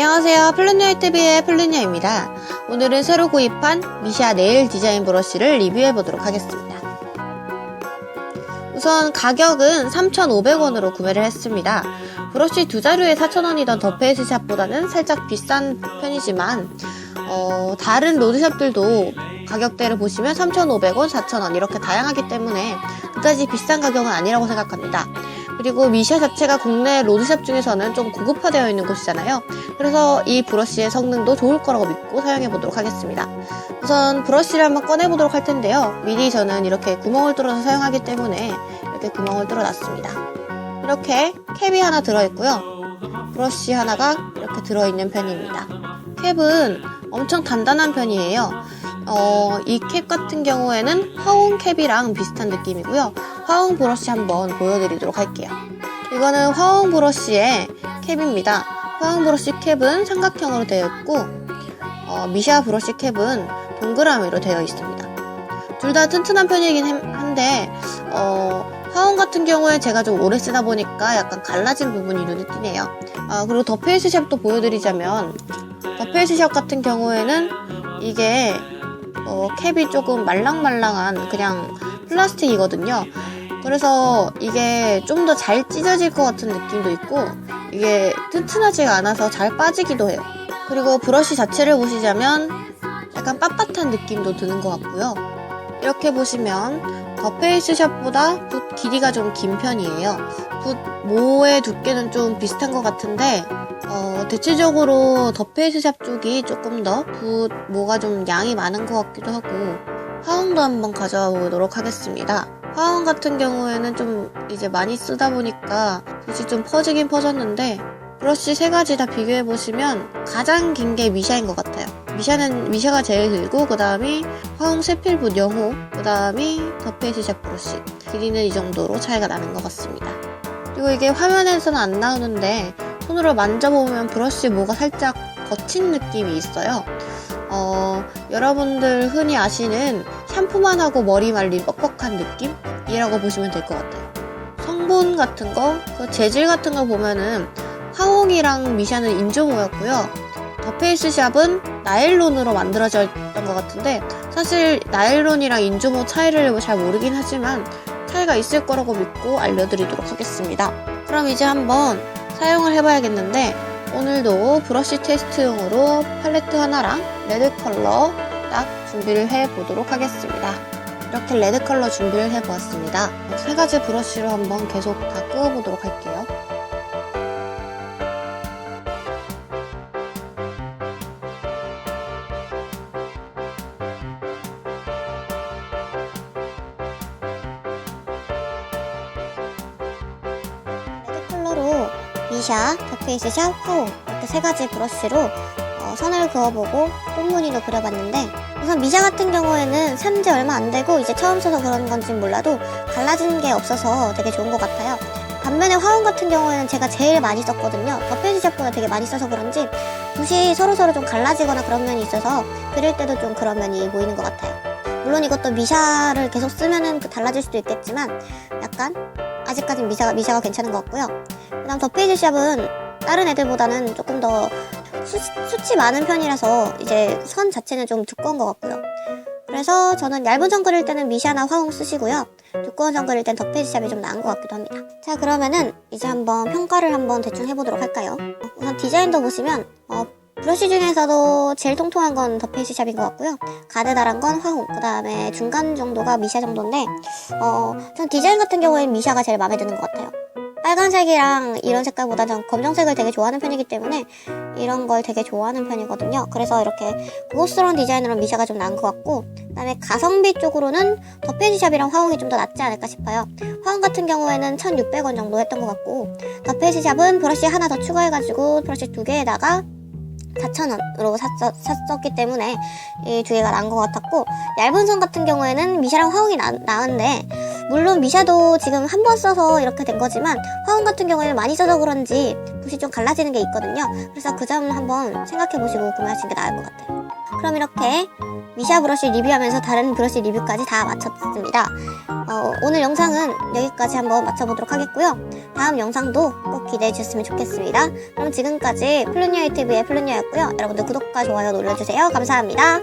안녕하세요. 플루니아이트비의 플루니아입니다. 오늘은 새로 구입한 미샤 네일 디자인 브러쉬를 리뷰해 보도록 하겠습니다. 우선 가격은 3,500원으로 구매를 했습니다. 브러쉬 두 자루에 4,000원이던 더 페이스샵보다는 살짝 비싼 편이지만 어, 다른 로드샵들도 가격대를 보시면 3,500원, 4,000원 이렇게 다양하기 때문에 그다지 비싼 가격은 아니라고 생각합니다. 그리고 미샤 자체가 국내 로드샵 중에서는 좀 고급화되어 있는 곳이잖아요. 그래서 이 브러쉬의 성능도 좋을 거라고 믿고 사용해 보도록 하겠습니다. 우선 브러쉬를 한번 꺼내 보도록 할 텐데요. 미리 저는 이렇게 구멍을 뚫어서 사용하기 때문에 이렇게 구멍을 뚫어 놨습니다. 이렇게 캡이 하나 들어있고요. 브러쉬 하나가 이렇게 들어있는 편입니다. 캡은 엄청 단단한 편이에요. 어, 이 캡 같은 경우에는 화웅 캡이랑 비슷한 느낌이고요. 화웅 브러쉬 한번 보여드리도록 할게요. 이거는 화웅 브러쉬의 캡입니다. 화웅 브러쉬 캡은 삼각형으로 되어 있고, 어, 미샤 브러쉬 캡은 동그라미로 되어 있습니다. 둘 다 튼튼한 편이긴 햄- 한데, 어, 화웅 같은 경우에 제가 좀 오래 쓰다 보니까 약간 갈라진 부분이 눈에 띄네요. 아, 그리고 더 페이스샵도 보여드리자면, 더 페이스샵 같은 경우에는 이게 어, 캡이 조금 말랑말랑한 그냥 플라스틱이거든요. 그래서 이게 좀 더 잘 찢어질 것 같은 느낌도 있고 이게 튼튼하지가 않아서 잘 빠지기도 해요. 그리고 브러쉬 자체를 보시자면 약간 빳빳한 느낌도 드는 것 같고요. 이렇게 보시면 더 페이스샵보다 붓 길이가 좀 긴 편이에요. 붓 모의 두께는 좀 비슷한 것 같은데 어, 대체적으로 더 페이스샵 쪽이 조금 더붓 모가 좀 양이 많은 것 같기도 하고 화웅도 한번 가져와 보도록 하겠습니다. 화웅 같은 경우에는 좀 이제 많이 쓰다 보니까 붓이 좀 퍼지긴 퍼졌는데 브러쉬 세 가지 다 비교해 보시면 가장 긴 게 미샤인 것 같아요. 미샤는 미샤가 제일 길고 그 다음이 화웅 세필붓 영호 그 다음이 더 페이스샵 브러쉬 길이는 이 정도로 차이가 나는 것 같습니다. 그리고 이게 화면에서는 안 나오는데 손으로 만져보면 브러쉬 모가 살짝 거친 느낌이 있어요. 어, 여러분들 흔히 아시는 샴푸만 하고 머리 말린 뻑뻑한 느낌이라고 보시면 될 것 같아요. 성분 같은 거, 그 재질 같은 거 보면은 화홍이랑 미샤는 인조모였고요. 더 페이스샵은 나일론으로 만들어져 있던 것 같은데 사실 나일론이랑 인조모 차이를 잘 모르긴 하지만 차이가 있을 거라고 믿고 알려드리도록 하겠습니다. 그럼 이제 한번 사용을 해봐야겠는데 오늘도 브러쉬 테스트용으로 팔레트 하나랑 레드 컬러 딱 준비를 해보도록 하겠습니다. 이렇게 레드 컬러 준비를 해보았습니다. 세 가지 브러쉬로 한번 계속 다 끄어보도록 할게요. 레드 컬러로 미샤, 더페이스샵, 화오 이렇게 세 가지 브러쉬로 어, 선을 그어보고 꽃무늬도 그려봤는데 우선 미샤 같은 경우에는 산지 얼마 안 되고 이제 처음 써서 그런 건지 몰라도 갈라진 게 없어서 되게 좋은 것 같아요. 반면에 화원 같은 경우에는 제가 제일 많이 썼거든요. 더페이스샵보다 되게 많이 써서 그런지 붓이 서로서로 좀 갈라지거나 그런 면이 있어서 그릴 때도 좀 그런 면이 보이는 것 같아요. 물론 이것도 미샤를 계속 쓰면은 그 달라질 수도 있겠지만 약간 아직까진 미샤가, 미샤가 괜찮은 것 같고요. 그 다음 더 페이지 샵은 다른 애들보다는 조금 더 수, 수치 많은 편이라서 이제 선 자체는 좀 두꺼운 것 같고요. 그래서 저는 얇은 선 그릴 때는 미샤나 화홍 쓰시고요. 두꺼운 선 그릴 땐 더 페이지 샵이 좀 나은 것 같기도 합니다. 자 그러면은 이제 한번 평가를 한번 대충 해보도록 할까요? 우선 디자인도 보시면 어, 브러쉬 중에서도 제일 통통한 건 더 페이지 샵인 것 같고요. 가느다란 건 화홍, 그 다음에 중간 정도가 미샤 정도인데 어, 전 디자인 같은 경우엔 미샤가 제일 마음에 드는 것 같아요. 빨간색이랑 이런 색깔보다 전 검정색을 되게 좋아하는 편이기 때문에 이런 걸 되게 좋아하는 편이거든요. 그래서 이렇게 고급스러운 디자인으로 미샤가 좀 나은 것 같고 그다음에 가성비 쪽으로는 더 페이지샵이랑 화홍이 좀 더 낫지 않을까 싶어요. 화홍 같은 경우에는 1,600원 정도 했던 것 같고 더 페이지샵은 브러쉬 하나 더 추가해가지고 브러쉬 두 개에다가 4,000원으로 샀, 샀었기 때문에 이 두 개가 나은 것 같았고 얇은 선 같은 경우에는 미샤랑 화홍이 나, 나은데 물론 미샤도 지금 한 번 써서 이렇게 된 거지만 화홍 같은 경우에는 많이 써서 그런지 붓이 좀 갈라지는 게 있거든요. 그래서 그 점을 한번 생각해 보시고 구매하시는 게 나을 것 같아요. 그럼 이렇게 미샤 브러쉬 리뷰하면서 다른 브러쉬 리뷰까지 다 마쳤습니다. 어, 오늘 영상은 여기까지 한번 마쳐보도록 하겠고요. 다음 영상도 꼭 기대해 주셨으면 좋겠습니다. 그럼 지금까지 플루니아 유튜브의 플루니아였고요. 여러분들 구독과 좋아요 눌러주세요. 감사합니다.